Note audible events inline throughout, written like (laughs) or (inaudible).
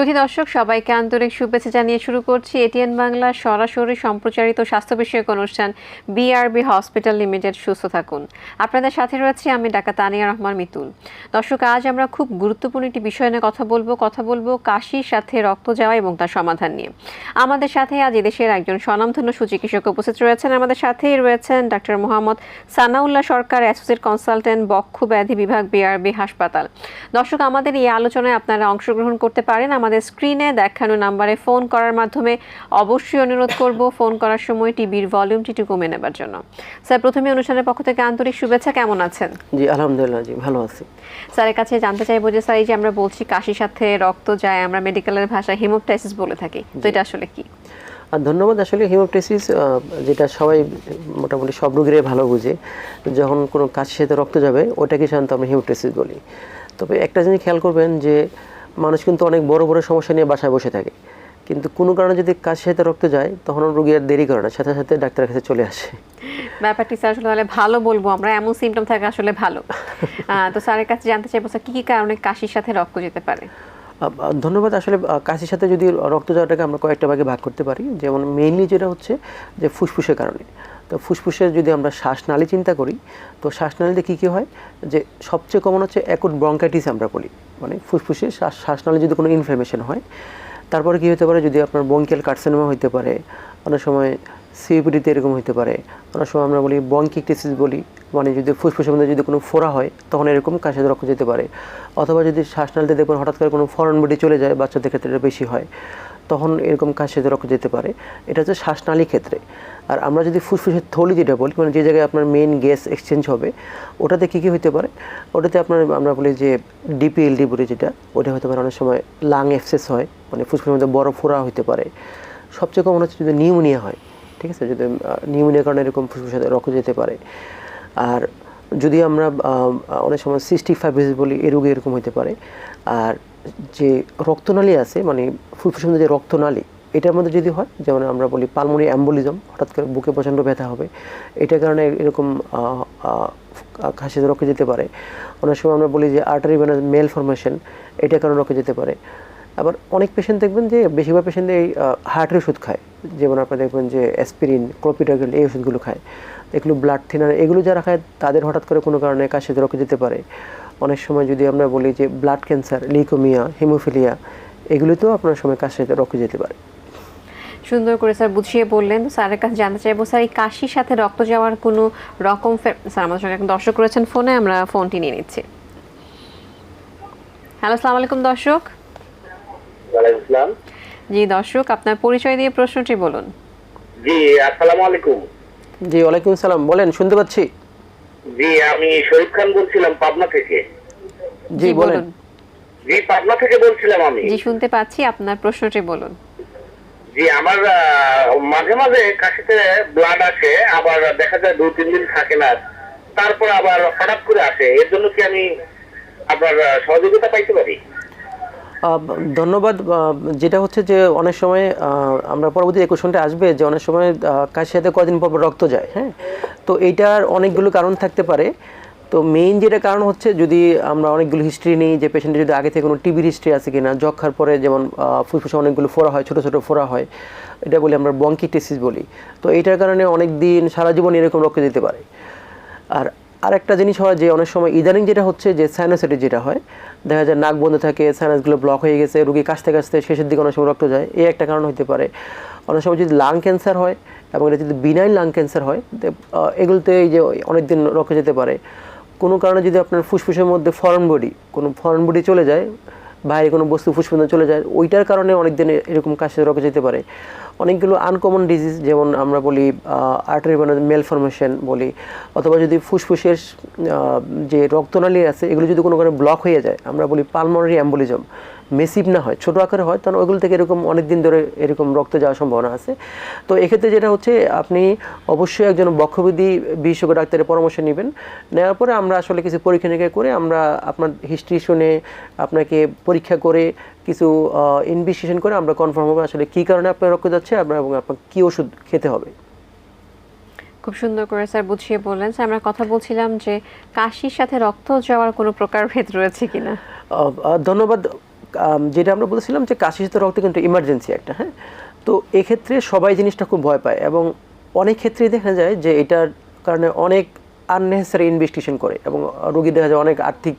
সুধী দর্শক, সবাইকে আন্তরিক শুভেচ্ছা জানিয়ে শুরু করছি এটিএন বাংলার সরাসরি সম্প্রচারিত স্বাস্থ্য বিষয়ক অনুষ্ঠান বিআরবি হসপিটাল লিমিটেড সুস্থ থাকুন। আপনাদের সাথে রয়েছে আমি ডাকা তানিয়া রহমান মিতুল। দর্শক, আজ আমরা খুব গুরুত্বপূর্ণ একটি বিষয় নিয়ে কথা বলব। কথা বলব কাশির সাথে রক্ত যাওয়া এবং তার সমাধান নিয়ে। আমাদের সাথে আজ এদেশের একজন স্বনামধন্য সুচিকিৎসক উপস্থিত রয়েছেন। আমাদের সাথেই রয়েছেন doctor Mohammad Sanaullah Sarkar, associate consultant, বক্ষ ব্যাধি বিভাগ বিআরবি হাসপাতাল। দর্শক, আমাদের এই আলোচনায় আপনারা অংশগ্রহণ করতে পারেন। আমাদের স্ক্রিনে দেখানো নাম্বারে ফোন করার মাধ্যমে অবশ্যই অনুরোধ করব ফোন করার সময় টিভির ভলিউমটি একটু কমে নেবার জন্য। স্যার প্রথমে অনুষ্ঠানের পক্ষ থেকে আন্তরিক শুভেচ্ছা কেমন আছেন? জি আলহামদুলিল্লাহ জি ভালো আছি। স্যারের কাছে জানতে চাইব যে স্যার এই যে আমরা বলছি কাশির সাথে রক্ত যায় আমরা মেডিকেলের ভাষায় হিমোপটাইসিস বলে থাকি তো এটা আসলে কি? আর ধন্যবাদ আসলে হিমোপটেসিস যেটা সবাই মোটামুটি সব রোগীরাই ভালো বুঝে যখন কোনো কাশির সাথে রক্ত যাবে ওটাকে সাধারণত আমরা হিমোপটেসিস বলি। তবে একটা জিনিস খেয়াল করবেন যে মানুষ কিন্তু অনেক বড় বড় সমস্যা নিয়ে বাসায় বসে থাকে। কিন্তু কোনো কারণে যদি কাশির সাথে রক্ত যায় তখন রোগী আর দেরি করে না সাথে সাথে ডাক্তারের কাছে চলে আসে। ব্যাপারটি স্যার আসলে তাহলে ভালো বলব আমরা এমন সিমটম থাকে আসলে ভালো। (laughs) তো স্যারের কাছে জানতে চাইব স্যার কি কি কারণে কাশির সাথে রক্ত যেতে পারে? ধন্যবাদ আসলে কাশির সাথে যদি রক্ত যাওয়াটাকে আমরা কয়েকটা ভাগে ভাগ করতে পারি যেমন মেইনলি যেটা হচ্ছে যে ফুসফুসের কারণে। তো ফুসফুসে যদি আমরা শ্বাসনালী চিন্তা করি, তো শ্বাসনালীতে কী কী হয়? যে সবচেয়ে কমন হচ্ছে অ্যাকুট ব্রঙ্কাইটিস আমরা বলি। মানে ফুসফুসে শ্বাস, শ্বাসনালী যদি কোনো ইনফ্লামেশন হয়। তারপরে কী হতে পারে? যদি আপনার বঙ্কিয়াল কার্সিনোমা হতে পারে, অনেক সময় সিপিডিতে এরকম হতে পারে। অনেক সময় আমরা বলি বঙ্কিকটিসিস বলি। মানে যদি ফুসফুসের মধ্যে যদি কোনো ফোড়া হয়, তখন এরকম কাশিতে রক্ত যেতে পারে। অথবা যদি শ্বাসনালীতে দেখবেন হঠাৎ করে কোনো ফরেন বডি চলে যায়, বাচ্চাদের ক্ষেত্রে বেশি হয়, তখন এরকম কাশিতে রক্ত যেতে পারে। এটা হচ্ছে শ্বাসনালী ক্ষেত্রে। আর আমরা যদি ফুসফুসের থলি যেটা বলি মানে যে জায়গায় আপনার মেন গ্যাস এক্সচেঞ্জ হবে, ওটাতে কী কী হতে পারে? ওটাতে আপনার আমরা বলি যে ডিপিএলডি বলি যেটা, ওটা হতে পারে অনেক সময় লাং এক্সেস হয় মানে ফুসফুসের মধ্যে বড় ফোড়া হতে পারে। সবচেয়ে কমন হচ্ছে যদি নিউমোনিয়া হয়, ঠিক আছে? যদি নিউমোনিয়ার কারণে এরকম ফুসফুসে রক্ত যেতে পারে। আর যদি আমরা অনেক সময় সিক্সটি ফাইভ বলি, এ রোগে এরকম হতে পারে। আর যে রক্তনালী আছে মানে ফুসফুসের মধ্যে যে রক্তনালী এটার মধ্যে যদি হয়, যেমন আমরা বলি পালমোনি অ্যাম্বুলিজম, হঠাৎ করে বুকে প্রচণ্ড ব্যথা হবে, এটার কারণে এরকম খাসিতে রক্ত যেতে পারে। অনেক সময় আমরা বলি যে আর্টারি মেল ফরমেশন এটার কারণে রক্ত যেতে পারে। আবার অনেক পেশেন্ট দেখবেন যে বেশিরভাগ পেশেন্ট এই হার্টের ওষুধ খায়। যেমন আপনারা দেখবেন যে অ্যাসপিরিন ক্লোপিটাগেল এই ওষুধগুলো খায়। এগুলো ব্লাড থিনার এগুলো যারা খায়, তাদের হঠাৎ করে কোনো কারণে কাশিতে রক্ত যেতে পারে। অনেক সময় যদি আমরা বলি যে ব্লাড ক্যান্সার লিকোমিয়া হিমোফিলিয়া এগুলোতেও আপনার সময় কাশিতে রক্ত যেতে পারে। সুন্দর করে স্যার বুঝিয়ে বললেন। স্যারের কাছে জানতে চাইব স্যার এই কাশির সাথে রক্ত যাওয়ার কোনো রকম স্যার আমাদের সঙ্গে একজন দর্শক রয়েছেন ফোনে আমরা ফোনটি নিয়ে নিচ্ছি। হ্যালো আসসালামু আলাইকুম দর্শক। জি দর্শক আপনার পরিচয় দিয়ে প্রশ্নটি বলুন। জি আসসালামু আলাইকুম। জি ওয়ালাইকুম সালাম। বলেন শুনতে পাচ্ছি। জি আমি শরীফ খান বলছিলাম পাবনা থেকে। জি বলেন। জি পাবনা থেকে বলছিলাম আমি। জি শুনতে পাচ্ছি আপনার প্রশ্নটি বলুন। জি, আমার মাঝে মাঝে কাশিতে ব্লাড আসে, আবার দেখা যায় দু তিন দিন থাকে না। তারপর আবার হঠাৎ করে আসে। এর জন্য কি আমি আপনার সহযোগিতা পাইতে পারি? ধন্যবাদ। যেটা হচ্ছে যে অনেক সময় আমরা পরবর্তী কোশ্চেনটা আসবে, যে অনেক সময় সাথে কদিন পর রক্ত যায় হ্যাঁ? তো এইটার অনেকগুলো কারণ থাকতে পারে। তো মেইন যেটা কারণ হচ্ছে যদি আমরা অনেকগুলো হিস্ট্রি নিই, যে পেশেন্টের যদি আগে থেকে কোনো টিবির হিস্ট্রি আছে কিনা, যক্ষার পরে যেমন ফুসফুসে অনেকগুলো ফোড়া হয়, ছোটো ছোটো ফোড়া হয়, এটা বলি আমরা বঙ্কিটেসিস বলি। তো এইটার কারণে অনেক দিন সারা জীবন এরকম রক্ত যেতে পারে। আর আরেকটা জিনিস হয় যে অনেক সময় ইদানিং যেটা হচ্ছে যে সাইনোসাইটিস যেটা হয়, দেখা যায় নাক বন্ধ থাকে সাইনাসগুলো ব্লক হয়ে গেছে, রুগী কাশতে কাশতে শেষের দিকে অনেক সময় রক্ত যায়, এই একটা কারণ হতে পারে। অনেক সময় যদি লাং ক্যান্সার হয় এবং এটা যদি বিনাইন লাং ক্যান্সার হয় এগুলোতে এই যে অনেক দিন রক্ত যেতে পারে। কোনো কারণে যদি আপনার ফুসফুসের মধ্যে ফরেন বডি কোনো ফরেন বডি চলে যায়, বাইরে কোনো বস্তু ফুসফুসে চলে যায়, ওইটার কারণে অনেক দিন এরকম কাশি রোগে যেতে পারে। অনেকগুলো আনকমন ডিজিজ যেমন আমরা বলি আর্টারি মেল ফরমেশন বলি, অথবা যদি ফুসফুসের যে রক্তনালী আছে, এগুলো যদি কোনো কারণে ব্লক হয়ে যায়, আমরা বলি পালমোনারি অ্যাম্বলিজম মেসিভ না হয় ছোটো আকারে হয় তখন ওইগুলো থেকে এরকম অনেক দিন ধরে এরকম রক্ত যাওয়ার সম্ভাবনা আছে। তো এক্ষেত্রে যেটা হচ্ছে আপনি অবশ্যই একজন বক্ষবিধি বিশেষজ্ঞ ডাক্তারের পরামর্শ নেবেন। নেওয়ার পরে আমরা আসলে কিছু পরীক্ষা নিরীক্ষা করে আমরা আপনার হিস্ট্রি শুনে আপনাকে পরীক্ষা করে কিছু ইনভেস্টিগেশন করে আমরা কনফার্ম হবে আসলে কী কারণে আপনার রক্ত যাচ্ছে আপনার এবং আপনার কী ওষুধ খেতে হবে। খুব সুন্দর করে স্যার বুঝিয়ে বললেন। স্যার আমরা কথা বলছিলাম যে কাশির সাথে রক্ত যাওয়ার কোনো প্রকার ভেদ রয়েছে কিনা? ধন্যবাদ। যেটা আমরা বলেছিলাম যে কাশির সাথে রক্ত কিন্তু ইমার্জেন্সি একটা হ্যাঁ? তো এক্ষেত্রে সবাই জিনিসটা খুব ভয় পায় এবং অনেক ক্ষেত্রেই দেখা যায় যে এটার কারণে অনেক আননেসেসারি ইনভেস্টিগেশন করে এবং রোগী দেখা যায় অনেক আর্থিক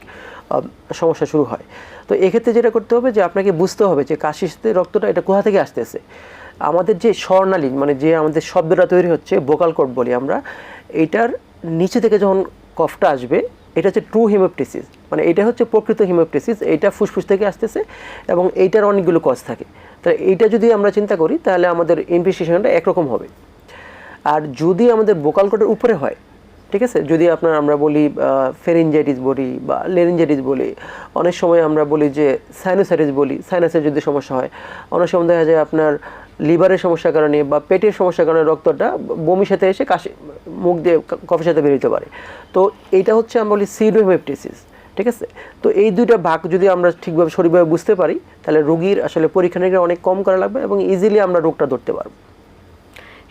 সমস্যা শুরু হয়। তো এক্ষেত্রে যেটা করতে হবে যে আপনাকে বুঝতে হবে যে কাশির সাথে রক্তটা এটা কোথা থেকে আসতেছে। আমাদের যে স্বর্ণালী মানে যে আমাদের শব্দটা তৈরি হচ্ছে বোকাল কোড বলি আমরা, এটার নিচে থেকে যখন কফটা আসবে, এটা হচ্ছে ট্রু হিমোপটেসিস মানে এটা হচ্ছে প্রকৃত হিমোপটেসিস এটা ফুসফুস থেকে আসতেছে এবং এইটার অনেকগুলো কজ থাকে। তাহলে এইটা যদি আমরা চিন্তা করি, তাহলে আমাদের ইনভেস্টিগেশনটা একরকম হবে। আর যদি আমাদের বোকাল কোডের উপরে হয়, ঠিক আছে? যদি আপনার আমরা বলি ফেরিনজাইটিস বলি বা লেরিনজাইটিস বলি, অনেক সময় আমরা বলি যে সাইনোসাইটিস বলি সাইনাসের যদি সমস্যা হয়, অনেক সময় দেখা যায় আপনার লিভারের সমস্যার কারণে বা পেটের সমস্যার কারণে রক্তটা বমির সাথে এসে কাশি, মুখ দিয়ে কফের সাথে বেরোতে পারে। তো এইটা হচ্ছে আমরা বলি সিডোহেপটিসিস ঠিক আছে? তো এই দুইটা ভাগ যদি আমরা ঠিকভাবে সঠিকভাবে বুঝতে পারি তাহলে রোগীর আসলে পরীক্ষা নিরীক্ষা অনেক কম করা লাগবে এবং ইজিলি আমরা রোগটা ধরতে পারব।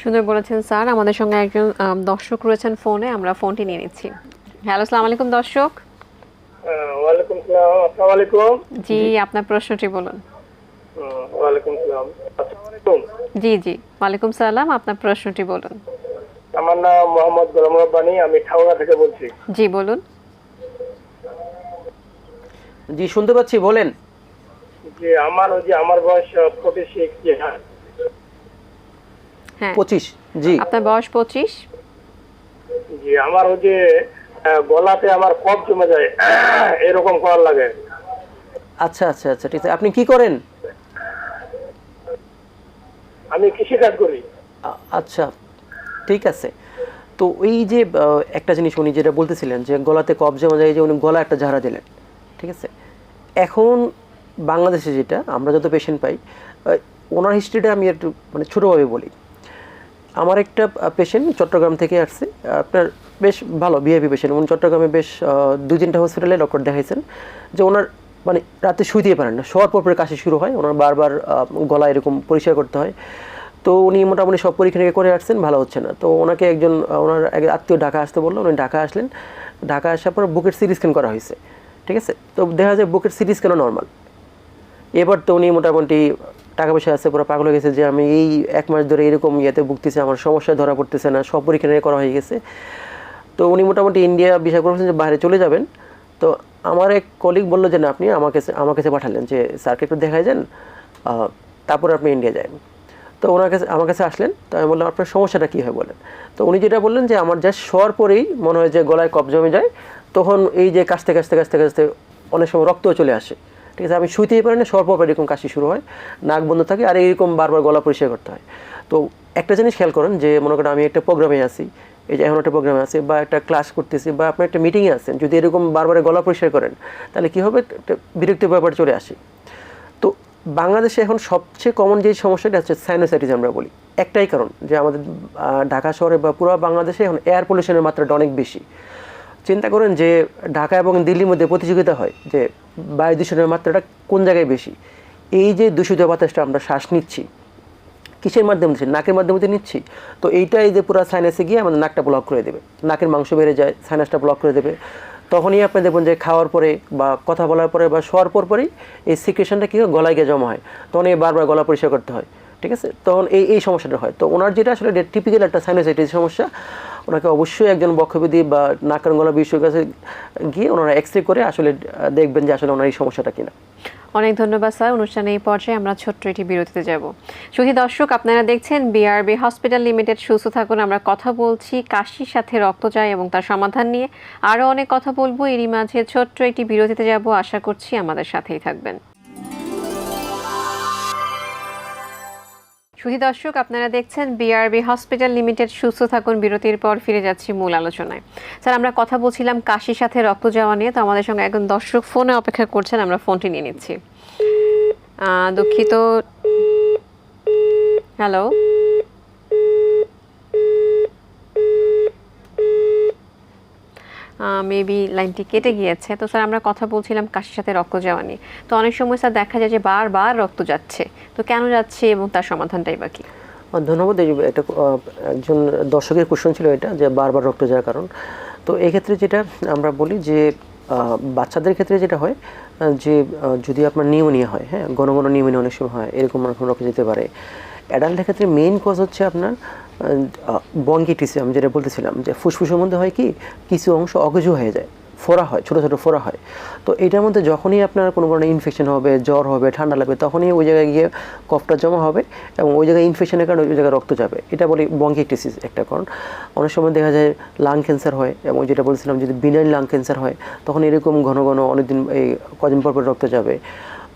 সুন্দর বলেছেন স্যার। আমাদের সঙ্গে একজন দর্শক রয়েছেন ফোনে। আমরা ফোনটি নিয়ে নিচ্ছি। হ্যালো আসসালামু আলাইকুম দর্শক। ওয়ালাইকুম সালাম। আসসালামু আলাইকুম। জি আপনার প্রশ্নটি বলুন। ওয়ালাইকুম সালাম। আসসালামু আলাইকুম। জি জি। ওয়ালাইকুম সালাম। আপনার প্রশ্নটি বলুন। আমার নাম মোহাম্মদ গোলাম রব্বানি। আমি ঠাউরা থেকে বলছি। জি বলুন। জি শুনতে পাচ্ছি বলেন। যে আমার ওই যে আমার বয়স ফোর্টি সিক্স যে হ্যাঁ। হ্যাঁ। পঁচিশ জি। আপনার বয়স পঁচিশ? যে আমার ওই যে গলাতে আমার কফ জমে যায় (clears throat) এরকম করার লাগে। আচ্ছা আচ্ছা আচ্ছা ঠিক আছে। আপনি কি করেন? আমি কৃষি কাজ করি আচ্ছা ঠিক আছে। তো ওই যে একটা জিনিস উনি যেটা বলতেছিলেন যে গলাতে কফ জমা যায় যে উনি গলা একটা ঝাড়া দিলেন ঠিক আছে? এখন বাংলাদেশে যেটা, আমরা যত পেশেন্ট পাই ওনার হিস্ট্রিটা আমি একটু মানে ছোটোভাবে বলি। আমার একটা পেশেন্ট চট্টগ্রাম থেকে আসছে, আপনার বেশ ভালো ভিআইপি পেশেন্ট উনি চট্টগ্রামে বেশ দুই তিনটা হসপিটালে ডক্টর দেখাইছেন, যে ওনার মানে রাতে শুইতেই পারেন না, শোয়ার পর পরে কাশি শুরু হয়, ওনার বারবার গলা এরকম পরিষ্কার করতে হয়। তো উনি মোটামুটি সব পরীক্ষা করে আসছেন, ভালো হচ্ছে না। তো ওনাকে একজন ওনার এক আত্মীয় ঢাকা আসতে বলল, উনি ঢাকা আসলেন। ঢাকা আসার পর বুকের সিটি স্ক্যান করা হয়েছে। ঠিক আছে? তো দেখা যায় বুকের সিরিজ কেন নর্মাল এবার তো উনি মোটামুটি টাকা পয়সা আছে, পুরো পাগল হয়ে গেছে যে আমি এই এক মাস ধরে এরকম ইয়েতে ভুগতেছি, আমার সমস্যা ধরা পড়তেছে না, সব পরীক্ষা নিরীক্ষা করা হয়ে গেছে। তো উনি মোটামুটি ইন্ডিয়া বিষয় করেছেন যে বাইরে চলে যাবেন। তো আমার এক কলিগ বলল যে, না, আপনি আমার কাছে আমার কাছে পাঠালেন যে, স্যারকে একটু দেখাই যান তারপরে আপনি ইন্ডিয়া যান তো ওনার কাছে, আমার কাছে আসলেন। তো আমি বললাম, আপনার সমস্যাটা কী হয় বলেন? তো উনি যেটা বললেন যে, আমার যা শোয়ার পরেই মনে হয় যে গলায় কপ জমে যায় তখন এই যে কাশতে কাশতে কাশতে কাশতে অনেক সময় রক্তও চলে আসে। ঠিক আছে, আমি শুইতেই পারি না শোয়ার পর পর এরকম কাশি শুরু হয়, নাক বন্ধ থাকে আর এরকম বারবার গলা পরিষ্কার করতে হয়। তো একটা জিনিস খেয়াল করেন যে, মনে করেন আমি একটা প্রোগ্রামে আছি, এই যে এখন একটা প্রোগ্রামে আছে বা একটা ক্লাস করতেছি বা আপনি একটা মিটিংয়ে আছেন, যদি এরকম বারবার গলা পরিষ্কার করেন, তাহলে কী হবে? বিরক্তি ব্যাপার চলে আসে। তো বাংলাদেশে এখন সবচেয়ে কমন যে সমস্যাটা হচ্ছে সাইনোসাইটিস আমরা বলি। একটাই কারণ যে আমাদের ঢাকা শহরে বা পুরো বাংলাদেশে এখন এয়ার পলিউশনের মাত্রাটা অনেক বেশি। চিন্তা করেন যে ঢাকা এবং দিল্লির মধ্যে প্রতিযোগিতা হয় যে বায়ু দূষণের মাত্রাটা কোন জায়গায় বেশি? এই যে দূষিত বাতাসটা আমরা শ্বাস নিচ্ছি, কিসের মাধ্যমে নিচ্ছি? নাকের মাধ্যমে তো নিচ্ছি। তো এইটাই যে পুরো সাইনাসে গিয়ে আমাদের নাকটা ব্লক করে দেবে। নাকের মাংস বেড়ে যায় সাইনাসটা ব্লক করে দেবে। তখনই আপনি দেখবেন যে খাওয়ার পরে বা কথা বলার পরে বা শোয়ার পর পরেই এই সিকুয়েশনটা কী হয়? গলায় গিয়ে জমা হয়। তখন এই বারবার গলা পরিষ্কার করতে হয়। ঠিক আছে? তখন এই এই সমস্যাটা হয়। তো ওনার যেটা আসলে টিপিক্যাল একটা সাইনোসাইটিস সমস্যা ওনাকে অবশ্যই একজন বক্ষবিধি বা নাকের গলা বিশেষজ্ঞের কাছে গিয়ে ওনারা এক্স করে আসলে দেখবেন যে আসলে ওনার এই সমস্যাটা কিনা। অনেক ধন্যবাদ স্যার। অনুষ্ঠানে এই পর্যায়ে আমরা ছোট্ট একটি বিরতিতে যাব। সুধী দর্শক, আপনারা দেখছেন বিআরবি হসপিটাল লিমিটেড সুস্থ থাকুন, আমরা কথা বলছি কাশির সাথে রক্ত যায় এবং তার সমাধান নিয়ে। আরও অনেক কথা বলব। এরই মাঝে ছোট্ট একটি বিরতিতে যাব। আশা করছি আমাদের সাথেই থাকবেন। সুধী দর্শক, আপনারা দেখছেন বিআরবি হসপিটাল লিমিটেড সুস্থ থাকুন, বিরতির পর ফিরে যাচ্ছি মূল আলোচনায়। স্যার, আমরা কথা বলছিলাম কাশির সাথে রক্ত যাওয়া নিয়ে, তো আমাদের সঙ্গে একজন দর্শক ফোনে অপেক্ষা করছেন, আমরা ফোনটি নিয়ে নিচ্ছি। দুঃখিত। হ্যালো মেবি লাইনটি কেটে গিয়েছে। তো স্যার আমরা কথা বলছিলাম কাশির সাথে রক্ত যাওয়া নিয়ে। তো অনেক সময় স্যার দেখা যায় যে বারবার রক্ত যাচ্ছে। তো কেন যাচ্ছে এবং তার সমাধানটাই বা ধন্যবাদ এটা একজন দর্শকের কোশ্চেন ছিল এটা, যে বারবার রক্ত যাওয়ার কারণ। তো এক্ষেত্রে যেটা আমরা বলি যে বাচ্চাদের ক্ষেত্রে যেটা হয় যে যদি আপনার নিউমোনিয়া হয় হ্যাঁ ঘন ঘন নিউমোনিয়া অনেক সময় হয়, এরকম অনেক রক্ত যেতে পারে। অ্যাডাল্টের ক্ষেত্রে মেইন কজ হচ্ছে আপনার বঙ্কিটিস আমি যেটা বলতেছিলাম, যে ফুসফুসের মধ্যে হয় কি, কিছু অংশ অগজু হয়ে যায়, ফোড়া হয়, ছোটো ছোটো ফোড়া হয়। তো এটার মধ্যে যখনই আপনার কোনো ধরনের ইনফেকশন হবে, জ্বর হবে, ঠান্ডা লাগবে, তখনই ওই জায়গায় গিয়ে কফটা জমা হবে এবং ওই জায়গায় ইনফেকশনের কারণে ওই জায়গায় রক্ত যাবে। এটা বলি বঙ্কিটিসিস একটা কারণ। অনেক সময় দেখা যায় লাং ক্যান্সার হয় এবং যেটা বলছিলাম যদি বিনাইন লাং ক্যান্সার হয়, তখন এরকম ঘন ঘন অনেকদিন এই কদিন পর পর রক্ত যাবে।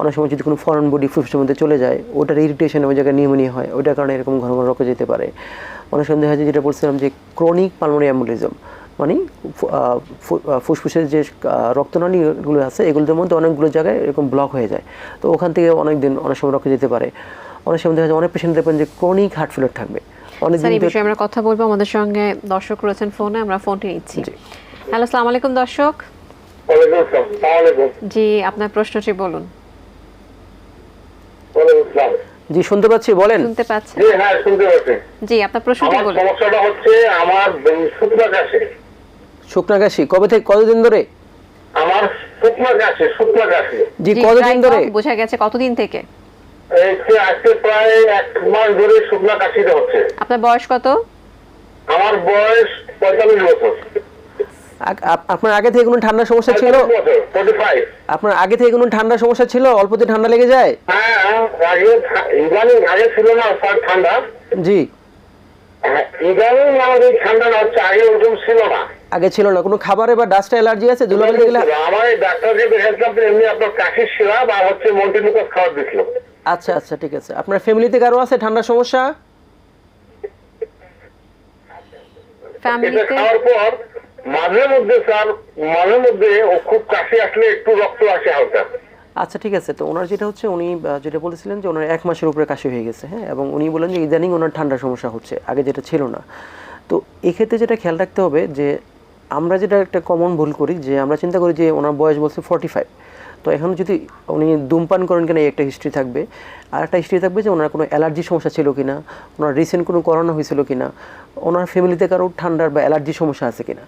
অনেক সময় যদি কোনো ফরেন বডি ফুসফুসের মধ্যে চলে যায় ওটার ইরিটেশন ওই জায়গায় নিউমোনিয়া হয় ওইটার কারণে এরকম ঘন ঘন রক্ত যেতে পারে। অনেক সময় দেখা যায় যেটা বলছিলাম যে ক্রনিক পালমোনি অ্যাম্বুলিজম মানে ফুসফুসের যে রক্তনালীগুলো আছে এগুলোর মধ্যে অনেকগুলো জায়গায় এরকম ব্লক হয়ে যায়। তো ওখান থেকে অনেক দিন অনেক সময় রক্ত যেতে পারে। অনেক সময় দেখা যায় অনেক পেশেন্ট দেখবেন যে ক্রনিক হার্ট ফেলার থাকবে। অনেক দিন এই বিষয়ে আমরা কথা বলব। আমাদের সঙ্গে দর্শক রয়েছেন ফোনে আমরা ফোনটি নিচ্ছি। হ্যালো আসসালামু আলাইকুম দর্শক। জি আপনার প্রশ্নটি বলুন। জি শুনতে পাচ্ছি বলেন। শুনতে পাচ্ছেন জি হ্যাঁ শুনতে পাচ্ছি। জি আপনার প্রশ্নটি বলুন। সমস্যাটা হচ্ছে আমার শুকনা কাশে শুকনা কাশি কবে থেকে কতদিন ধরে? আমার শুকনা কাশে শুকনা কাশে জি কতদিন ধরে? বোঝা গেছে কতদিন থেকে? এই আজকে প্রায় এক মাস ধরে শুকনা কাশিটা হচ্ছে। আপনার বয়স কত? আমার বয়স পঁয়তাল্লিশ বছর। আপনার আগে থেকে কোনো ঠান্ডার সমস্যা ছিল? আপনার আগে থেকে কোনো ঠান্ডার সমস্যা ছিল? অল্পতে ঠান্ডা লেগে যায়? হ্যাঁ আগে ইদানিং আগে ছিল না স্যার ঠান্ডা। জি। হ্যাঁ, আগে ছিল না। আগে ছিল না। কোনো খাবারে বা ডাস্ট অ্যালার্জি আছে? ধুলাবালি দেখলে আমার এই ডাক্তারকে দেখাচ্ছিলাম এমনি আপনার কাশির সিরাপ আর হচ্ছে দিছিল। আচ্ছা আচ্ছা ঠিক আছে। আপনার ফ্যামিলিতে কারও আছে ঠান্ডার সমস্যা? ফ্যামিলিতে খাওয়ার পর মাঝে মধ্যে স্যার মাঝে মধ্যে ও খুব কাশি আসলে একটু রক্ত আসে হালকা। আচ্ছা ঠিক আছে। তো ওনার যেটা হচ্ছে, উনি যেটা বলেছিলেন যে ওনার এক মাসের উপরে কাশি হয়ে গেছে হ্যাঁ? এবং উনি বলেন যে ইদানিং ওনার ঠান্ডার সমস্যা হচ্ছে, আগে যেটা ছিল না। তো এক্ষেত্রে যেটা খেয়াল রাখতে হবে যে, আমরা যেটা একটা কমন ভুল করি, যে আমরা চিন্তা করি যে ওনার বয়স বলছে ফর্টি ফাইভ তো এখন যদি উনি ধূমপান করেন কিনা, এই একটা হিস্ট্রি থাকবে। আর একটা হিস্ট্রি থাকবে যে ওনার কোনো অ্যালার্জি সমস্যা ছিল কিনা, ওনার রিসেন্ট কোনো করোনা হয়েছিল কিনা, ওনার ফ্যামিলিতে কারও ঠান্ডার বা অ্যালার্জি সমস্যা আছে কিনা।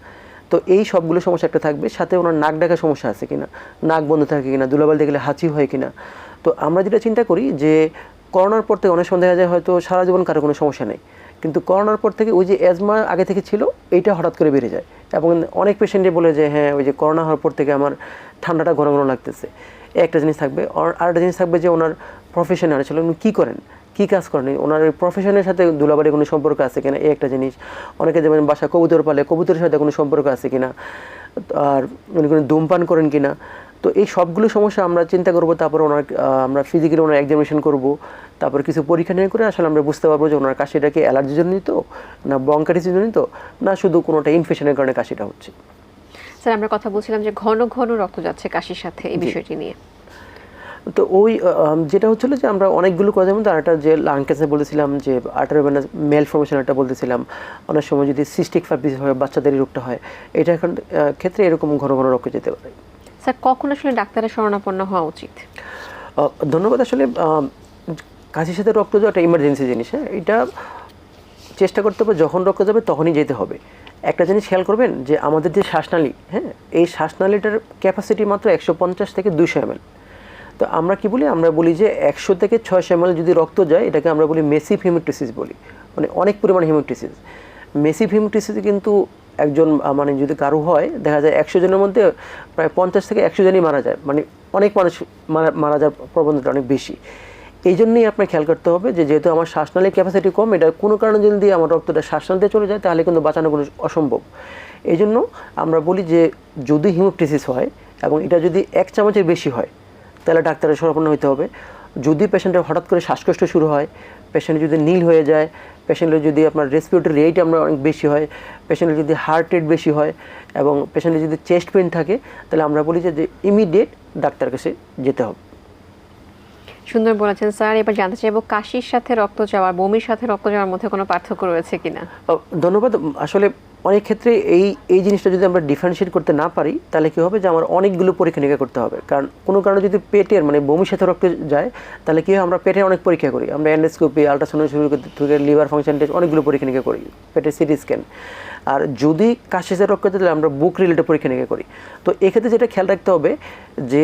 তো এই সবগুলো সমস্যা একটা থাকবে। সাথে ওনার নাক ডাকা সমস্যা আছে কিনা, নাক বন্ধ থাকে কিনা, দুলাবাল দেখলে হাঁচি হয় কিনা। তো আমরা যেটা চিন্তা করি যে, করোনার পর থেকে অনেক সময় দেখা যায় হয়তো সারা জীবন কারও কোনো সমস্যা নেই। কিন্তু করোনার পর থেকে ওই যে অ্যাজমা আগে থেকে ছিল, এইটা হঠাৎ করে বেড়ে যায়। এবং অনেক পেশেন্টে বলে যে হ্যাঁ ওই যে করোনা হওয়ার পর থেকে আমার ঠান্ডাটা ঘন ঘন লাগতেছে। একটা জিনিস থাকবে। আর আরেকটা জিনিস থাকবে যে, ওনার প্রফেশন ছিল, উনি কী করেন? কী কাজ করেন? ওনার ওই প্রফেশনের সাথে দুলাবাড়ির কোনো সম্পর্ক আছে কিনা? এই একটা জিনিস। অনেকে যেমন বাসা কবুতর পালে কবুতরের সাথে কোনো সম্পর্ক আছে কিনা? আর উনি কোনো ধূমপান করেন কিনা? তো এই সবগুলো সমস্যা আমরা চিন্তা করব তারপর ওনার আমরা ফিজিক্যালি ওনার এক্সামিনেশন করব তারপর কিছু পরীক্ষা নিয়ে করে আসলে আমরা বুঝতে পারব যে ওনার কাশিটা কি অ্যালার্জির জনিত না ব্রঙ্কাইটিসের জনিত না শুধু কোনোটা ইনফেকশনের কারণে কাশিটা হচ্ছে। স্যার আমরা কথা বলছিলাম যে ঘন ঘন রক্ত যাচ্ছে কাশির সাথে এই বিষয়টি নিয়ে। তো ওই যেটা হচ্ছিল যে আমরা অনেকগুলো কথা মধ্যে আরেকটা যে লাং ক্যান্সার বলেছিলাম যে আর্টারভেনাস মেল ফর্মেশন একটা বলতেছিলাম অনেক সময় যদি সিস্টিক ফাইব্রিস হয় বাচ্চাদের রোগটা হয় এটা এখন ক্ষেত্রে এরকম ঘন ঘন রক্ত যেতে পারে। স্যার কখন আসলে ডাক্তারের শরণাপন্ন হওয়া উচিত? ধন্যবাদ। আসলে কাশির সাথে রক্ত যাওয়া একটা ইমার্জেন্সি জিনিস হ্যাঁ? এটা চেষ্টা করতে হবে যখন রক্ত যাবে তখনই যেতে হবে। একটা জিনিস খেয়াল করবেন যে আমাদের যে শ্বাসনালী হ্যাঁ? এই শ্বাসনালীটার ক্যাপাসিটি মাত্র একশো পঞ্চাশ থেকে দুশো এমএল। তো আমরা কি বলি? আমরা বলি যে একশো থেকে ছয়শো এমএল যদি রক্ত যায়, এটাকে আমরা বলি মেসিভ হিমোটিসিস বলি। মানে অনেক পরিমাণ হিমোটিসিস মেসিভ হিমোটিসিস কিন্তু একজন মানে যদি কারও হয়, দেখা যায় একশো জনের মধ্যে প্রায় পঞ্চাশ থেকে একশো জনই মারা যায়। মানে অনেক মানুষ মারা মারা যাওয়ার প্রবণতা অনেক বেশি। এই জন্যই আপনার খেয়াল করতে হবে যে যেহেতু আমার শ্বাসনালীর ক্যাপাসিটি কম, এটা কোনো কারণে যদি আমার রক্তটা শ্বাসনালীতে চলে যায়, তাহলে কিন্তু বাঁচানো কোনো অসম্ভব। এই জন্য আমরা বলি যে যদি হিমোপ্টিসিস হয় এবং এটা যদি এক চামচের বেশি হয় তাহলে ডাক্তারের শরণাপন্ন হতে হবে। যদি পেশেন্টের হঠাৎ করে শ্বাসকষ্ট শুরু হয়, পেশেন্ট যদি নীল হয়ে যায়, পেশেন্টের যদি আপনার রেসপিরেটরি রেট আমরা অনেক বেশি হয়, পেশেন্টের যদি হার্ট রেট বেশি হয় এবং পেশেন্টের যদি চেস্ট পেন থাকে, তাহলে আমরা বলি যে ইমিডিয়েট ডাক্তার কাছে যেতে হবে। সুন্দর বলেছেন স্যার। এবার জানতে চাইব, কাশির সাথে রক্ত যাওয়া বমির সাথে রক্ত যাওয়ার মধ্যে কোনো পার্থক্য রয়েছে কিনা? ধন্যবাদ। আসলে অনেক ক্ষেত্রে এই এই জিনিসটা যদি আমরা ডিফারেন্সিয়েট করতে না পারি, তাহলে কী হবে যে আমার অনেকগুলো পরীক্ষা নিরীক্ষা করতে হবে। কারণ কোনো কারণে যদি পেটের মানে বমির সাথে রক্ত যায়, তাহলে কী হয়, আমরা পেটে অনেক পরীক্ষা করি। আমরা এন্ডোস্কোপি আলট্রাসাউন্ড শুরু থেকে লিভার ফাংশন টেস্ট অনেকগুলো পরীক্ষা নিরীক্ষা করি, পেটের সিটি স্ক্যান আর যদি কাশিতে রক্ত দিলে আমরা বুক রিলেটেড পরীক্ষা নিরীক্ষা করি। তো এক্ষেত্রে যেটা খেয়াল রাখতে হবে যে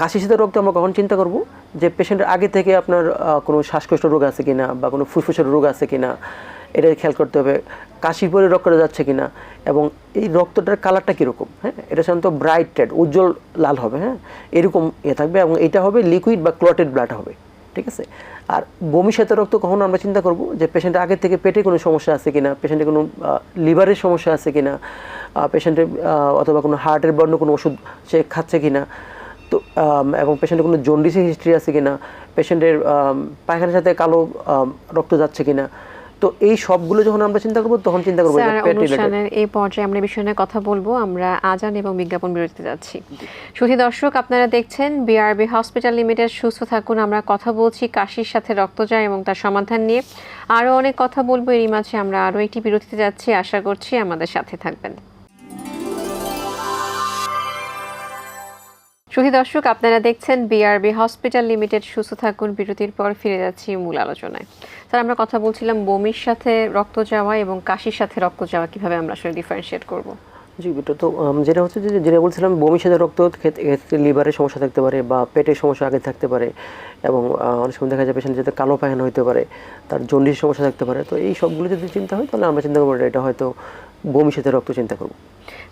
কাশি শীতের রোগটা আমরা কখন চিন্তা করব? যে পেশেন্টের আগে থেকে আপনার কোনো শ্বাসকষ্ট রোগ আছে কিনা বা কোনো ফুসফুসের রোগ আছে কিনা, এটা খেয়াল করতে হবে। কাশির পরে রক্তটা যাচ্ছে কিনা এবং এই রক্তটার কালারটা কীরকম হ্যাঁ? এটা সাধারণত ব্রাইট রেড উজ্জ্বল লাল হবে হ্যাঁ? এরকম এ থাকবে এবং এটা হবে লিকুইড বা ক্লটেড ব্লাড হবে, ঠিক আছে? আর বমি সাথে রক্ত কখনো আমরা চিন্তা করব? যে পেশেন্টের আগে থেকে পেটে কোনো সমস্যা আছে কিনা পেশেন্টের কোনো লিভারের সমস্যা আছে কিনা পেশেন্টের অথবা কোনো হার্টের বর্ণ কোনো ওষুধ সে খাচ্ছে কিনা তো এবং পেশেন্টের কোনো জন্ডিসের হিস্ট্রি আছে কিনা পেশেন্টের পায়খানার সাথে কালো রক্ত যাচ্ছে কিনা তো এই সবগুলো যখন আমরা চিন্তা করব তখন চিন্তা করব অনুষ্ঠানের এই পর্যায়ে আমরা বিষয় নিয়ে কথা বলব। আমরা আজান এবং বিজ্ঞাপন বিরতিতে যাচ্ছি। সুধী দর্শক আপনারা দেখছেন বিআরবি হসপিটাল লিমিটেড সুস্থ থাকুন। আমরা কথা বলছি কাশির সাথে রক্ত যায় এবং তার সমাধান নিয়ে। আরও অনেক কথা বলব। এরই মাঝে আমরা আরও একটি বিরতিতে যাচ্ছি। আশা করছি আমাদের সাথে থাকবেন। সুধী দর্শক, আপনারা দেখছেন বিআরবি হসপিটাল লিমিটেড সুস্থ থাকুন, বিরতির পর ফিরে যাচ্ছি মূল আলোচনায়। স্যার, আমরা কথা বলছিলাম বমির সাথে রক্ত যাওয়া এবং কাশির সাথে রক্ত যাওয়া, কীভাবে আমরা আসলে ডিফারেন্সিয়েট করব? জি তো যেটা হচ্ছে যে যেটা বলছিলাম বমির সাথে রক্ত ক্ষেত্রে লিভারের সমস্যা থাকতে পারে বা পেটের সমস্যা আগে থাকতে পারে এবং অনেক সময় দেখা যায় পেশেন্ট যাতে কালো পায়খানা হতে পারে তার জন্ডিস সমস্যা থাকতে পারে। তো এই সবগুলো যদি চিন্তা হয় তাহলে আমরা চিন্তা করব এটা হয়তো বমির সাথে রক্ত চিন্তা করব।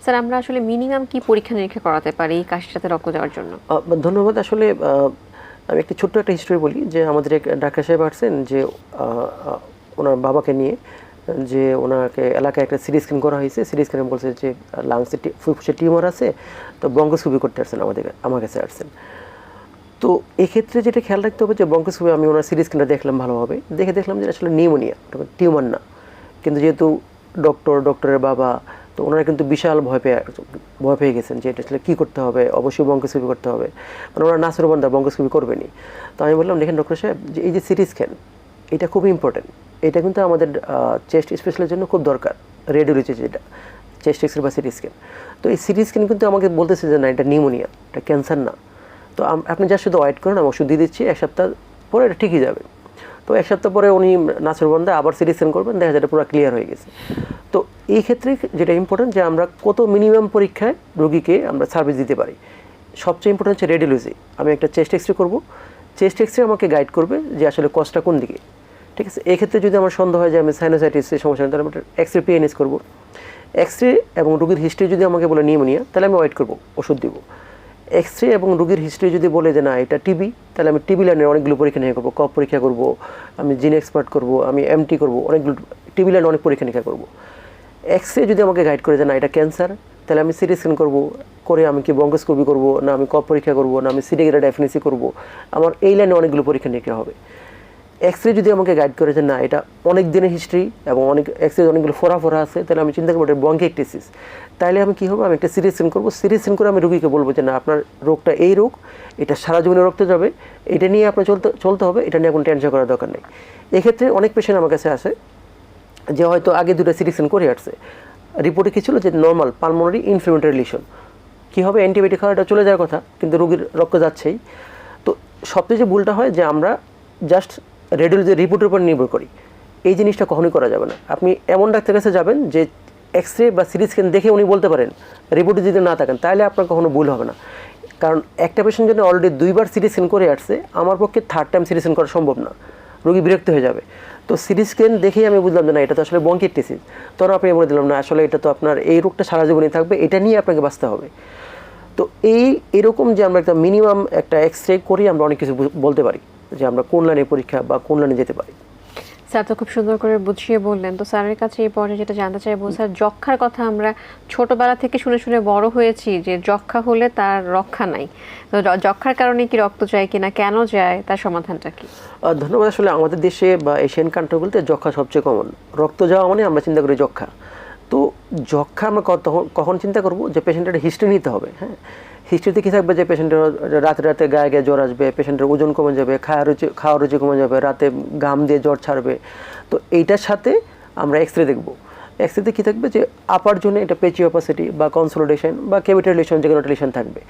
স্যার আমরা আসলে মিনিমাম কি পরীক্ষা নিরীক্ষা করাতে পারি কাশির সাথে রক্ত যাওয়ার জন্য? ধন্যবাদ। আসলে আমি একটি ছোট্ট একটা হিস্টোরি বলি যে আমাদের এক ডাক্তার সাহেব আসছেন যে ওনার বাবাকে নিয়ে যে ওনাকে এলাকায় একটা সিটি স্ক্যান করা হয়েছে। সিটি স্ক্যানে বলছে যে লাংসে ফুসফুসে টিউমার আছে, তো ব্রঙ্কোস্কোপি করতে আসছেন আমাদের আমার কাছে আসছেন। তো এক্ষেত্রে যেটা খেয়াল রাখতে হবে যে ব্রঙ্কোস্কোপি আমি ওনার সিটি স্ক্যানটা দেখলাম ভালোভাবে। দেখে দেখলাম যে, আসলে নিউমোনিয়া টিউমার না। কিন্তু যেহেতু ডক্টর ডক্টরের বাবা, তো ওনারা কিন্তু বিশাল ভয় পেয়ে ভয় পেয়ে গেছেন যে, এটা আসলে কী করতে হবে? অবশ্যই বঙ্কস্কোপি করতে হবে। মানে ওরা নাসের বান্দা বঙ্কস্কোপি করবেনি তো আমি বললাম, দেখেন ডক্টর সাহেব, যে এই যে সিটি স্ক্যান এটা খুব ইম্পর্টেন্ট এটা কিন্তু আমাদের চেস্ট স্পেশালের জন্য খুব দরকার রেডিওলজি যেটা চেস্ট এক্সরে বা সিটি স্ক্যান তো এই সিটি স্ক্যান কিন্তু আমাকে বলতেছে যে না, এটা নিউমোনিয়া এটা ক্যান্সার না। তো আপনি যা শুধু ওয়েট করেন, আমি ওষুধ দিয়ে দিচ্ছি, এক সপ্তাহ পরে এটা ঠিকই যাবে। তো এক সপ্তাহ পরে উনি নাচের বন্ধে আবার সিটি স্ক্যান করবেন, দেখা যায় পুরো ক্লিয়ার হয়ে গেছে। তো এই ক্ষেত্রে যেটা ইম্পর্টেন্ট যে আমরা কত মিনিমাম পরীক্ষায় রোগীকে আমরা সার্ভিস দিতে পারি। সবচেয়ে ইম্পর্টেন্ট হচ্ছে রেডিওলজি আমি একটা চেস্ট এক্সরে করব চেস্ট এক্সরে আমাকে গাইড করবে যে আসলে কষ্টটা কোন দিকে। ঠিক আছে? এক্ষেত্রে যদি আমার সন্দেহ হয় যে আমি সাইনোসাইটিসের সমস্যা তাহলে আমি এক্সরে পিএনএস করব। এক্স রে এবং রোগীর হিস্ট্রি যদি আমাকে বলে নিউমোনিয়া তাহলে আমি ওয়েট করব, ওষুধ দিব। এক্স রে এবং রোগীর হিস্ট্রি যদি বলে যে না, এটা টিবি তাহলে আমি টিবি লাইনের অনেকগুলো পরীক্ষা নিয়ে করব কপ পরীক্ষা করব, আমি জিন এক্সপার্ট করব, আমি এমটি করব, অনেকগুলো টিবি লাইনে অনেক পরীক্ষা নিরীক্ষা করব। এক্সরে যদি আমাকে গাইড করে যে না, এটা ক্যান্সার তাহলে আমি সিটি স্ক্যান করব করে আমি কি বঙ্গস্কোপি করব, না আমি কপ পরীক্ষা করব, না আমি সিটিগ্রা ডেফিনেসি করব, আমার এই লাইনে অনেকগুলো পরীক্ষা নিরীক্ষা হবে। এক্সরে যদি আমাকে গাইড করে যে না, এটা অনেক দিনের হিস্ট্রি এবং অনেক এক্সরে অনেকগুলো ফোরা ফোরা আছে, তাহলে আমি চিন্তা করব এটা বঙ্গে বঙ্কেকটিসিস তাহলে আমি কী হবে? আমি একটা স্ক্যান করব। স্ক্যান করে আমি রুগীকে বলব যে না, আপনার রোগটা এই রোগ, এটা সারা জীবনে রক্তে যাবে, এটা নিয়ে আপনার চলতে চলতে হবে, এটা নিয়ে কোনো টেনশন করার দরকার নেই। এক্ষেত্রে অনেক পেশেন্ট আমার কাছে আসে যে হয়তো আগে দুটো স্ক্যান করে আসছে। রিপোর্টে কী ছিল? যে নর্মাল পালমোনারি ইনফ্লামেটরি লিশন কী হবে? অ্যান্টিবায়োটিক খাওয়াটা চলে যাওয়ার কথা, কিন্তু রোগীর রক্ত যাচ্ছেই। তো সবচেয়ে যে ভুলটা হয় যে আমরা জাস্ট রেডিওলজি রিপোর্টের উপর নির্ভর করি, এই জিনিসটা কখনোই করা যাবে না। আপনি এমন ডাক্তারের কাছে যাবেন যে এক্স রে বা সিটি স্ক্যান দেখে উনি বলতে পারেন রিপোর্টে যদি না থাকেন, তাহলে আপনার কখনো ভুল হবে না। কারণ একটা পেশেন্ট যদি অলরেডি দুইবার সিটি স্ক্যান করে আসছে, আমার পক্ষে থার্ড টাইম সিটি স্ক্যান করা সম্ভব না। রোগী বিরক্ত হয়ে যাবে। তো সিটি স্ক্যান দেখেই আমি বুঝলাম যে না, এটা তো আসলে বঙ্কির টিসিস তখন আপনি বলে দিলাম না, আসলে এটা তো আপনার এই রোগটা সারা জীবনই থাকবে, এটা নিয়ে আপনাকে বাঁচতে হবে। তো এই, এরকম যে আমরা একটা মিনিমাম একটা এক্স রে করি আমরা অনেক কিছু বলতে পারি, যে আমরা কোন লাইনে পরীক্ষা বা কোন লাইনে যেতে পারি। স্যার তো খুব সুন্দর করে বুঝিয়ে বললেন। তো স্যারের কাছে এই পর্যায়ে যেটা জানতে চাইব, স্যার, যক্ষার কথা আমরা ছোটবেলা থেকে শুনে শুনে বড় হয়েছি যে যক্ষা হলে তার রক্ষা নাই। তো যক্ষার কারণে কি রক্ত যায় কিনা, কেন যায়, তার সমাধানটা কি? ধন্যবাদ। আসলে আমাদের দেশে বা এশিয়ান কান্ট্রিগুলোতে যক্ষা সবচেয়ে কমন রক্ত যাওয়া মানে আমরা চিন্তা করি যক্ষা। তো যক্ষা আমরা কখন চিন্তা করব যে পেশেন্টের হিস্ট্রি নিতে হবে হ্যাঁ? হিস্ট্রিতে কী থাকবে যে পেশেন্টের রাতে রাতে গায়ে গায়ে জ্বর আসবে পেশেন্টের ওজন কমে যাবে, খাওয়া রুচি খাওয়া রুচি কমে যাবে, রাতে ঘাম দিয়ে জ্বর ছাড়বে। তো এইটার সাথে আমরা এক্স রে দেখব। এক্স রেতে কী থাকবে যে আপার জন্য এটা পেচি অপাসিটি বা কনসোলিডেশন বা ক্যাভিটার রিলেশন যে কোনো থাকবে।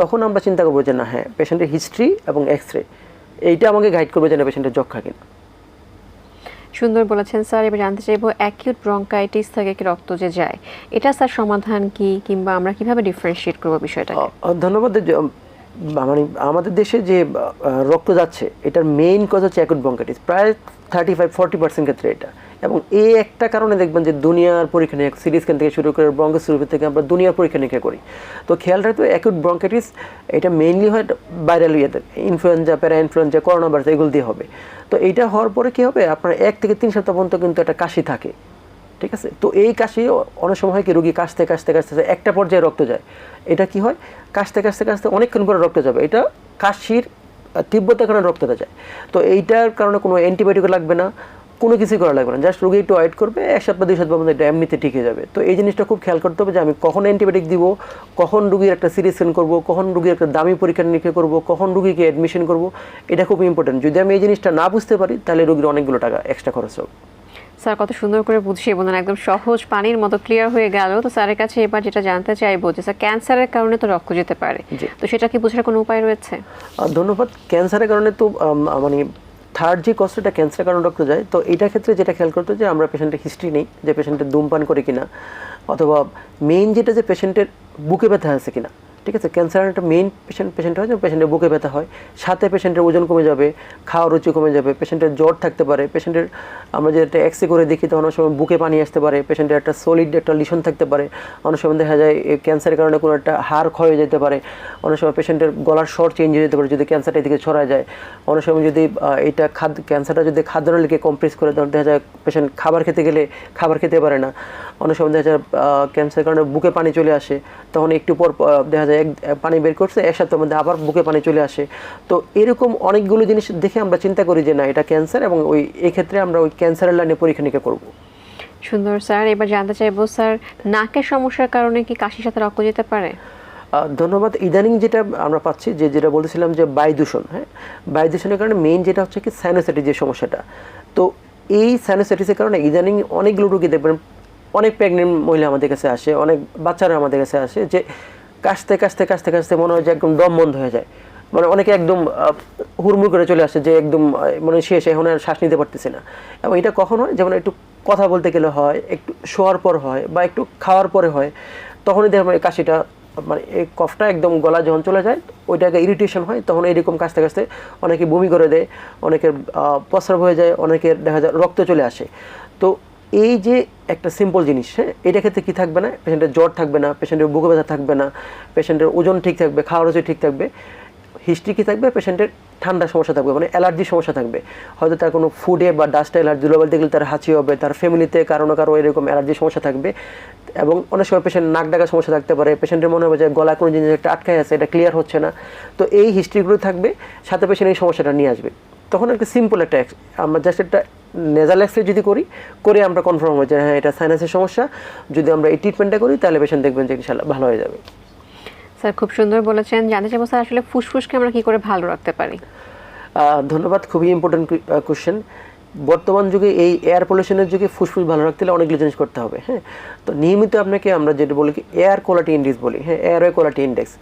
তখন আমরা চিন্তা করব যে না হ্যাঁ পেশেন্টের হিস্ট্রি এবং এক্স রে এইটা আমাকে গাইড করবে যে না পেশেন্টের যক্ষা কিনা। সুন্দর বলেছেন স্যার এবার জানতে চাইব অ্যাকিউট ব্রঙ্কাইটিস থেকে কি রক্ত যে যায়। এটা স্যার সমাধান কি কিংবা আমরা কীভাবে ডিফারেন্সিয়েট করব আ, ধন্যবাদ মানে আমাদের দেশে যে রক্ত যাচ্ছে এটার মেইন কজ হচ্ছে অ্যাকুট ব্রঙ্কাইটিস প্রায় থার্টি ফাইভ ফর্টি পার্সেন্ট ক্ষেত্রে এটা। এবং এই একটা কারণে দেখবেন যে দুনিয়ার পরীক্ষা সিটি স্ক্যান থেকে শুরু করে ব্রঙ্কোস্কোপি থেকে আমরা দুনিয়ার পরীক্ষা নিরীক্ষা করি। তো খেয়াল রাখতে অ্যাকুট ব্রঙ্কাইটিস এটা মেইনলি হয় ভাইরাল ইয়েতে influenza parainfluenza corona virus এগুলো দিয়ে হবে। তো এইটা হওয়ার পরে কী হবে? আপনার এক থেকে তিন সপ্তাহ পর্যন্ত কিন্তু একটা কাশি থাকে, ঠিক আছে? তো এই কাশি অনেক সময় হয় কি, রুগী কাশতে কাশতে কাশতে একটা পর্যায়ে রক্ত যায়। এটা কি হয়? কাশতে কাশতে কাশতে অনেকক্ষণ পরে রক্ত যাবে। এটা কাশির তীব্রতার কারণে রক্তটা যায়। তো এইটার কারণে কোনো অ্যান্টিবায়োটিক লাগবে না। কোনো কিছুই করা লাগবে না। জাস্ট রুগী একটু ওয়েট করবে এক সপ্তাহ দুই সপ্তাহ মধ্যে এটা এমনিতে ঠিক হয়ে যাবে। তো এই জিনিসটা খুব খেয়াল করতে হবে যে আমি কখন অ্যান্টিবায়োটিক দিব কখন রুগীর একটা সিরিজ স্ক্যান করব কখন রুগীর একটা দামি পরীক্ষা নিরীক্ষা করব কখন রুগীকে অ্যাডমিশন করব এটা খুব ইম্পর্টেন্ট যদি আমি এই জিনিসটা না বুঝতে পারি তাহলে রুগীর অনেকগুলো টাকা এক্সট্রা খরচ হবে। স্যার কত সুন্দর করে বুঝিয়ে বললেন একদম সহজ পানির মতো ক্লিয়ার হয়ে গেল। তো স্যারের কাছে এবার যেটা জানতে চাইব যে স্যার ক্যান্সারের কারণে তো রক্ত যেতে পারে। তো সেটা কি বোঝার কোনো উপায় রয়েছে? ধন্যবাদ। ক্যান্সারের কারণে তো মানে থার্ড যে কষ্টটা ক্যান্সার কারণ রক্ত যায়, তো এইটার ক্ষেত্রে যেটা খেয়াল করতে যে আমরা পেশেন্টের হিস্ট্রি নেই, যে পেশেন্টের ধূমপান করে কিনা, অথবা মেইন যেটা যে পেশেন্টের বুকে ব্যথা আছে কিনা। ঠিক আছে? ক্যান্সারের একটা মেইন পেশেন্ট পেশেন্ট হয় যে পেশেন্টের বুকে ব্যথা হয়। সাথে পেশেন্টের ওজন কমে যাবে, খাওয়ার রুচি কমে যাবে পেশেন্টের জ্বর থাকতে পারে পেশেন্টের আমরা যে একটা করে দেখি তখন অনেক সময় বুকে পানি আসতে পারে পেশেন্টের একটা সলিড একটা লিশন থাকতে পারে। অনেক সময় দেখা যায় ক্যান্সারের কারণে কোনো একটা হাড় ক্ষয় হয়ে যেতে পারে। অনেক সময় পেশেন্টের গলার স্বর চেঞ্জ হয়ে যেতে পারে যদি ক্যান্সারটা এদিকে ছড়া যায়। অনেক সময় যদি এটা খাদ্য ক্যান্সারটা যদি খাদ্যনালীকে কমপ্রেস করে তখন দেখা যায় পেশেন্ট খাবার খেতে গেলে খাবার খেতে পারে না। অনেক সময় দেখা যায় ক্যান্সারের কারণে বুকে পানি চলে আসে। তখন একটু পর দেখা যায় এক পানি বের করছে এর সাথে মধ্যে আবার বুকে পানি চলে আসে। তো এরকম অনেকগুলো জিনিস দেখে আমরা চিন্তা করি যে না এটা ক্যান্সার এবং ওই এক্ষেত্রে আমরা ওই ক্যান্সারের লাইনে পরীক্ষা নিরীক্ষা করব। সুন্দর স্যার। এবার জানতে চাইব স্যার নাকের সমস্যার কারণে কি কাশির সাথে রক্ত যেতে পারে? ধন্যবাদ। ইদানিং যেটা আমরা পাচ্ছি যে যেটা বলতেছিলাম যে বায়ু দূষণ হ্যাঁ? বায়ু দূষণের কারণে মেইন যেটা হচ্ছে কি সাইনোসাইটিস যে সমস্যাটা। তো এই সাইনোসাইটিসের কারণে ইদানিং অনেকগুলো রোগী দেখবেন অনেক প্রেগনেন্ট মহিলা আমাদের কাছে আসে অনেক বাচ্চারা আমাদের কাছে আসে যে কাশতে কাশতে কাশতে কাশতে মনে হয় যে একদম দম বন্ধ হয়ে যায়। মানে অনেকে একদম হুড়মুড় করে চলে আসে যে একদম মানে শেষ, এখন আর শ্বাস নিতে পারতেছে না। এবং এটা কখন হয়? যেমন একটু কথা বলতে গেলে হয়, একটু শোয়ার পর হয় বা একটু খাওয়ার পরে হয়, তখনই দেখবেন মানে কাশিটা মানে এই কফটা একদম গলা যখন চলে যায়, ওইটাকে ইরিটেশন হয়, তখন এইরকম কাশতে কাশতে অনেকে বমি করে দেয়, অনেকের প্রস্রাব হয়ে যায়, অনেকের দেখা যায় রক্ত চলে আসে। তো এই যে একটা সিম্পল জিনিস হ্যাঁ এটা ক্ষেত্রে কী থাকবে না? পেশেন্টের জ্বর থাকবে না পেশেন্টের বুকে ব্যথা থাকবে না পেশেন্টের ওজন ঠিক থাকবে, খাওয়ার রুচি ঠিক থাকবে। হিস্ট্রি কী থাকবে? পেশেন্টের ঠান্ডা সমস্যা থাকবে মানে অ্যালার্জি সমস্যা থাকবে। হয়তো তার কোনো ফুডে বা ডাস্ট অ্যালার্জি ধুলোবালি দেখলে তার হাঁচি হবে, তার ফ্যামিলিতে কারও না কারও এরকম অ্যালার্জি সমস্যা থাকবে। এবং অনেক সময় পেশেন্ট নাক ডাকার সমস্যা থাকতে পারে পেশেন্টের মনে হবে যে গলা কোনো জিনিস একটা আটকায় আছে, এটা ক্লিয়ার হচ্ছে না। তো এই হিস্ট্রিগুলো থাকবে, সাথে পেশেন্ট এই সমস্যাটা নিয়ে আসবে। তখন একটা সিম্পল একটা আমরা জাস্ট একটা নেজাল এক্সরে যদি করি করে আমরা কনফার্ম হয়ে যে হ্যাঁ এটা সাইনাসের সমস্যা। যদি আমরা এই ট্রিটমেন্টটা করি তাহলে পেশেন্ট দেখবেন যে ইনশাল্লাহ ভালো হয়ে যাবে। স্যার খুব সুন্দর বলেছেন। জানতে চাইব স্যার আসলে ফুসফুসকে আমরা কি করে ভালো রাখতে পারি? ধন্যবাদ খুবই ইম্পর্টেন্ট কোশ্চেন বর্তমান যুগে এই এয়ার পলিউশনের যুগে ফুসফুস ভালো রাখতে হলে অনেকগুলো জিনিস করতে হবে হ্যাঁ? তো নিয়মিত আপনাকে আমরা যেটা বলি কি এয়ার কোয়ালিটি ইন্ডেক্স বলি হ্যাঁ এয়ার কোয়ালিটি ইন্ডেক্স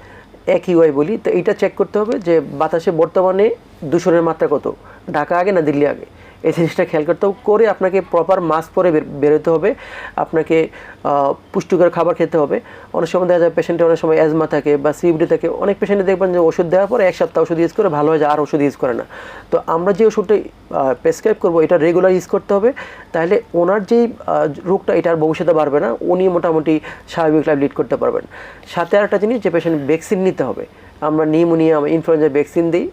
এক ইউআই বলি, তো এইটা চেক করতে হবে যে বাতাসে বর্তমানে দূষণের মাত্রা কত? ঢাকা আগে না দিল্লি আগে? এই জিনিসটা খেয়াল করতে হবে। করে আপনাকে প্রপার মাস্ক পরে বেরোতে হবে। আপনাকে পুষ্টিকর খাবার খেতে হবে। অনেক সময় দেখা যায় পেশেন্টের অনেক সময় অ্যাজমা থাকে বা সিবিডি থাকে। অনেক পেশেন্টে দেখবেন যে ওষুধ দেওয়ার পরে এক সপ্তাহ ওষুধ ইউজ করে ভালো হয়ে যায়, আর ওষুধ ইউজ করে না। তো আমরা যে ওষুধটা প্রেসক্রাইব করব, এটা রেগুলার ইউজ করতে হবে। তাহলে ওনার যেই রোগটা, এটা আর ভবিষ্যতে বাড়বে না। উনি মোটামুটি স্বাভাবিক লাইফ লিড করতে পারবেন। সাথে আর একটা জিনিস যে পেশেন্ট ভ্যাকসিন নিতে হবে। আমরা নিউমোনিয়া ইনফ্লুয়েঞ্জা ভ্যাকসিন দিই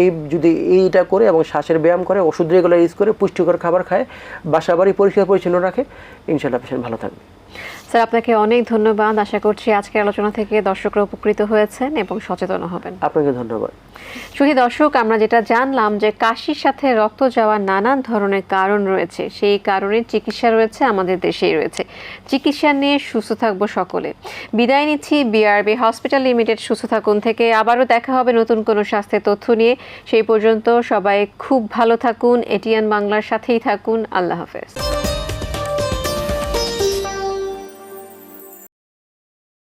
এই যদি এইটা করে এবং শ্বাসের ব্যায়াম করে, ওষুধ রেগুলার ইউজ করে পুষ্টিকর খাবার খায় বাসা বাড়ি পরিষ্কার পরিচ্ছন্ন রাখে ইনশাল্লাহ পেশেন্ট ভালো থাকবে। স্যার আপনাকে অনেক ধন্যবাদ। আশা করছি আজকের আলোচনা থেকে দর্শকরা উপকৃত হয়েছেন এবং সচেতন হবেন। আপনাকে ধন্যবাদ। শুধু দর্শক আমরা যেটা জানলাম যে কাশির সাথে রক্ত যাওয়ার নানান ধরনের কারণ রয়েছে। সেই কারণের চিকিৎসা রয়েছে আমাদের দেশেই রয়েছে। চিকিৎসা নিয়ে সুস্থ থাকব সকলে। বিদায় নিচ্ছি বিআরবি হসপিটাল লিমিটেড সুস্থ থাকুন থেকে। আবারও দেখা হবে নতুন কোনো স্বাস্থ্যের তথ্য নিয়ে। সেই পর্যন্ত সবাই খুব ভালো থাকুন এটিএন বাংলার সাথেই থাকুন। আল্লাহ হাফেজ।